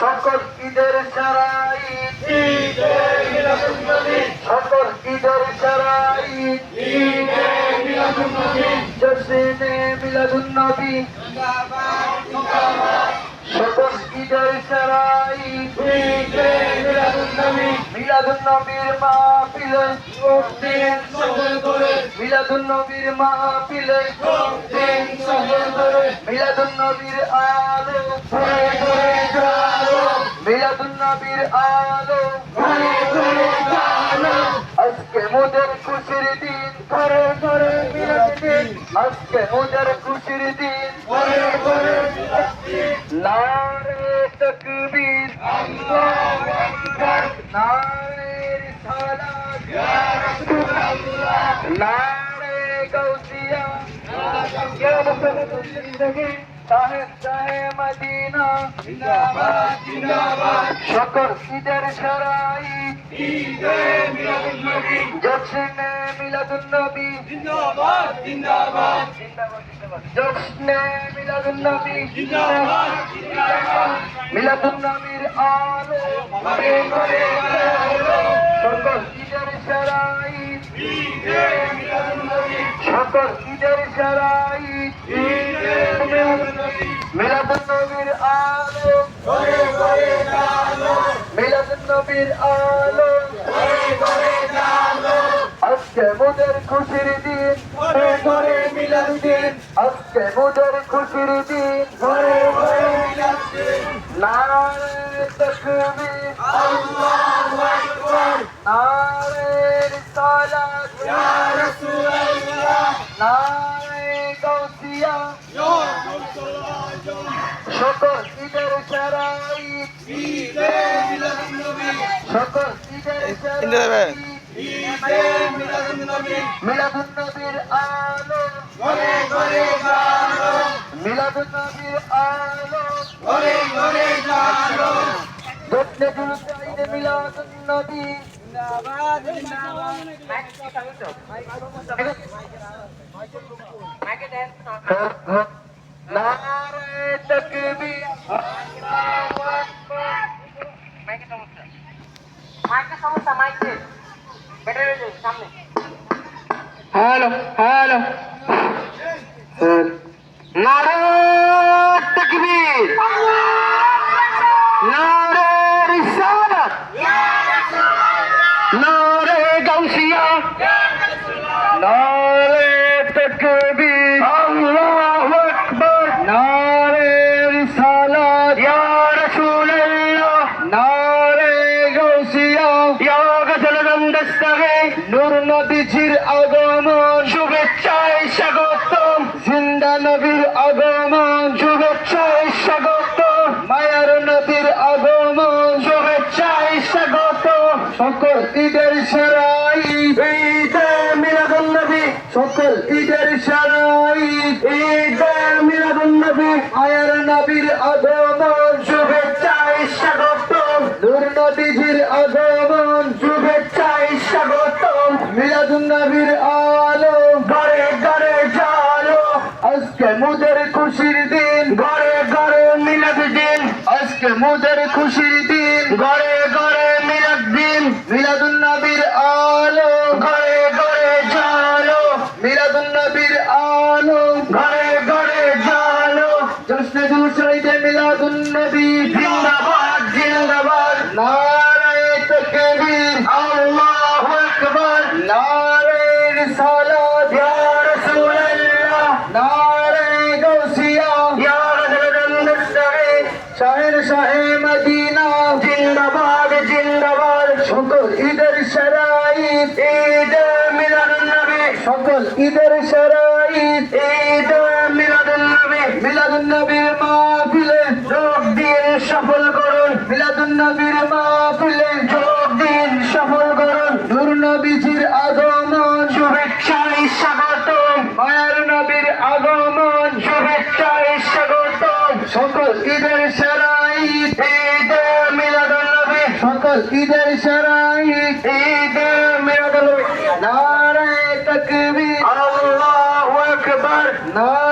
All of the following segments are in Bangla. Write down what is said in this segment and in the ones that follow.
সকল ঈদের সারাই সকল ঈদের সারাই জশ্নে মিলাদুন নবী। সকল ঈদের সারাই মিলাদুন নবীর মাহফিলে মিলাদুন নবীর মাহফিলে মিলাদুন নবীর আলো মিলাদুন নবীর আলো আজকে মোদের খুশির দিন। করে করে মিলাদ দিন আজকে মোদের খুশির দিন। নারে তকবীর। নারে রিসালাত নারে ইয়া জিন্দগি সাহেব শাহে মদিনা সকল ঈদের সারাই জশ্নে মিলাদুন নবী জশ্নে মিলাদুন নবী মিলাদুন নবীর আলো সকল ঈদের সারাই। সকল ঈদের সারাই। মিলাদুন নবীর আলো। মিলাদুন নবীর আলো। আজকে মোদের খুশির দিন। মিলাদ দিন আজকে মোদের খুশির দিন ঘরে ঘরে মিলাদ দিন নারে তকবীর আল্লাহু আকবার নারে রিসালাত ইয়া রাসূলুল্লাহ নারে গাউসিয়া সকল ঈদের সারাই সকল ঈদের সারাই মিলাদুন নবীর আলো ঘরে ঘরে জালো মিলাদুন নবীর আলো ঘরে ঘরে জালো যত্নে জুলুসে ঈদে মিলাদুন নবী জিন্দাবাদ জিন্দাবাদ নারে তাকবীর আল্লাহু আকবার মাইকের সমস্যা মাইকের ব্যাটারি সামনে। Hello hello. নারে তকবীর। নারে রিসালাত নারে গাউসিয়া। নারে জিন্দা নবীর আগমন শুভেচ্ছায় স্বাগতম মায়ার নবীর আগমন শুভেচ্ছায় স্বাগত। সকল ঈদের সারাই ঈদে। নবী। সকল ঈদের সারাই ঈদে। মিলাদুন নবী। মায়ার নবীর আগমন শুভেচ্ছায় নূর নবীজির আগমন শুভেচ্ছায় স্বাগতম মিলাদুন নবীর আলো ঘরে ঘরে জালো আজকে মুদের খুশির দিন ঘরে ঘরে মিলাদ দিন আজকে মুদের খুশির দিন ঘরে ঘরে মিলাদ দিন মিলাদুন নবীর আলো ঘরে ঘরে জালো মিলাদুন নবীর আলো ঘরে ঘরে জালো জশ্নে জুলসাইদে মিলাদুন নবী জিন্দাবাদ জিন্দাবাদ নারায়ে তাকবীর আল্লাহু আকবার নারে রিসালাত ইয়া রাসূলুল্লাহ নারে গাউসিয়া ইয়া রাজুলান মুস্তাহি শাহের শাহে মদিনা জিন্দাবাদ জিন্দাবাদ সকল ঈদের সারাই ঈদ, মিলাদুন নবী। সকল ঈদের সারাই ঈদ, মিলাদুন নবী। মিলাদুন নবীর মাহফিলে যোগ দিন সফল করুন। মিলাদুন নবীর মাহফিলে যোগ দিন সফল করুন। নূর নবীজির আগমন, শুভেচ্ছায় স্বাগত মায়ার নবীর আগমন, শুভেচ্ছায় স্বাগত সকল ঈদের সারাই ঈদ সকল ঈদের সারাই ঈদ মিলাদুন নবী নারে তকবীর। আল্লাহু আকবার। নারে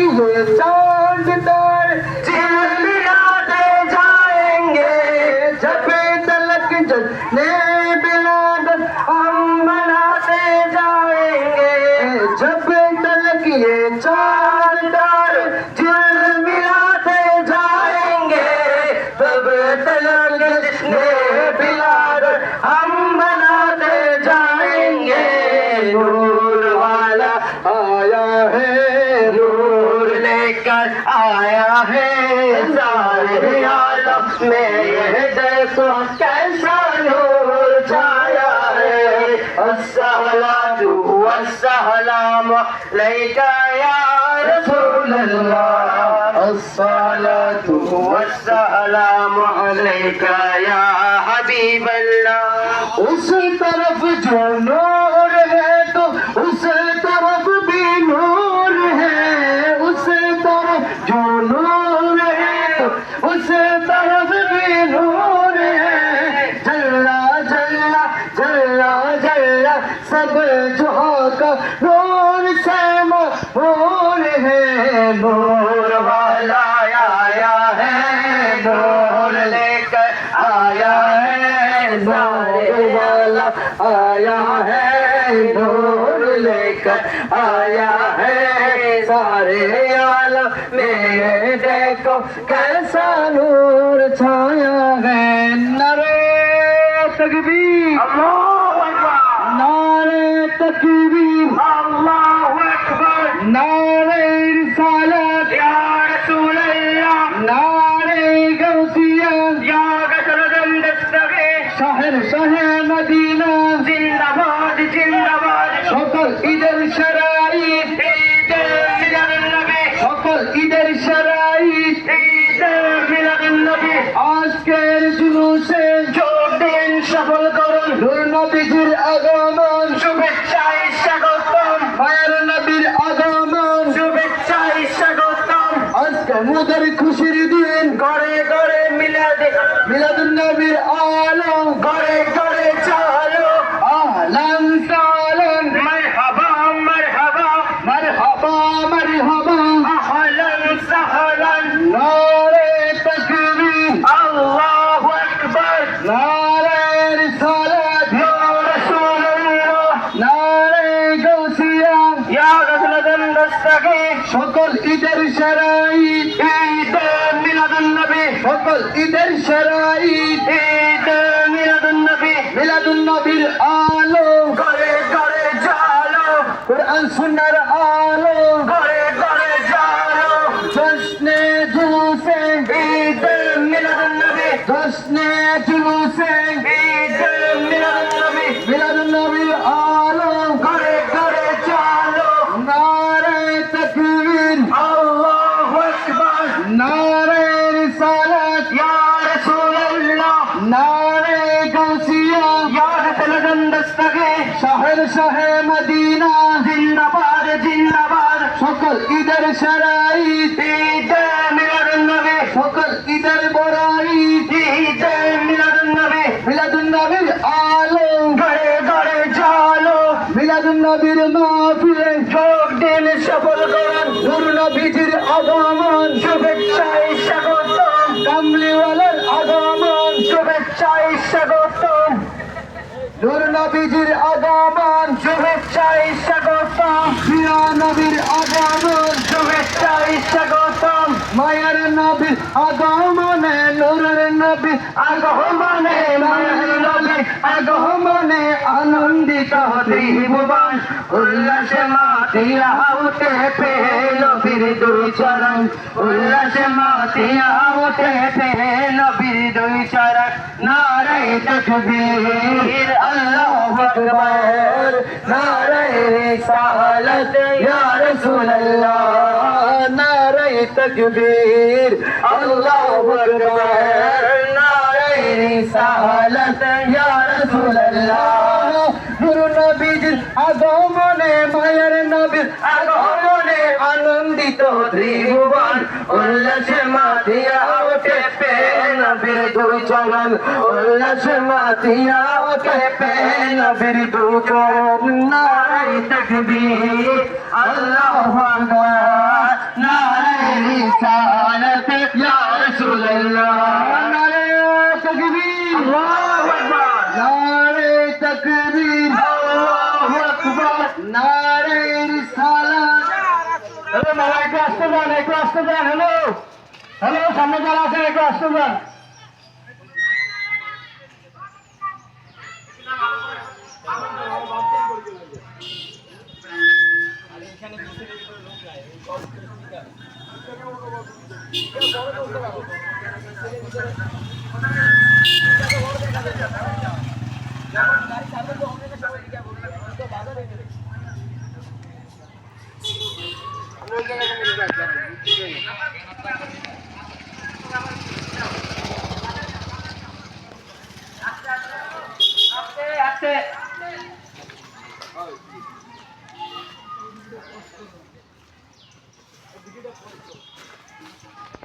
ये चांददार عليك يا رسول الله الصلاة والسلام عليك يا حبيب الله اس طرف جو نور ہے تو اس طرف بھی نور ہے اس طرف جو نور ہے تو اس طرف بھی نور ہے جلا جلا جلا جلا سب جہاں کا نور नूर वाला आया है नूर लेकर आया है नूर वाला आया है नूर लेकर आया है सारे आलम में देखो, कैसा नूर छाया है नरे तकबीर। नारे মুদের খুশির দিন। ঘরে ঘরে মিলাদে মিলাদুন নবীর আলম। ঘরে ঘরে চলো। আহলান সালান মারহাবা মারহাবা। মারহাবা মারহাবা। আহলান সাহলান। নারে তাকবীর। আল্লাহু আকবার। নারে রিসালাত। ইয়া রাসূলুল্লাহ। নারে গৌসিয়া ইয়া রাসূলুল্লাহ সকল ঈদের শরাই ঈদের শরাই ঈদে মিলাদুন নবী মিলাদুন নবীর আলো। ঘরে ঘরে চলো কোরআন সুন্নাহর দস্তগি শহর শহে মদিনা। জিন্দাবাদ জিন্দাবাদ। সকল ঈদের সরাই ঈদে। মিলাদ নবী সকল ঈদের বড়াই ঈদে। মিলাদ নবী মিলাদ নবীর আলো। ঘরে ঘরে জালো মিলাদ নবীর মাহফিলে নূর নবীজির আগমন শুভেচ্ছা প্রিয়া নবীর আগমন দুই চরণ উল্লাসে মাতিয়া উঠে পেল বীর দুই চরণ নারে তকবীর আল্লাহু আকবার। নারে রিসালাত ইয়া نعرہ নারে তকবীর। আল্লাহু আকবার নারে রিসালাত ইয়া রাসূলুল্লাহ। গুরু নবীজির আগমনে, মায়ের নবীর আগমনে আনন্দিত ত্রিভুবন উল্লাসে মাতিয়া ওঠে পে নবীর দুই চরণ উল্লাসে মাতিয়া ওঠে পে নবীর দুই চরণ নারাই তকবীর আল্লাহু আকবার নারে তকবীর আল্লাহু আকবার নারে রিসালাত হ্যালো মামা একটু আসতে যান একটু আসতে যান হ্যালো? হ্যালো সামনে যারা আছেন একটু আসতে যান আস্তে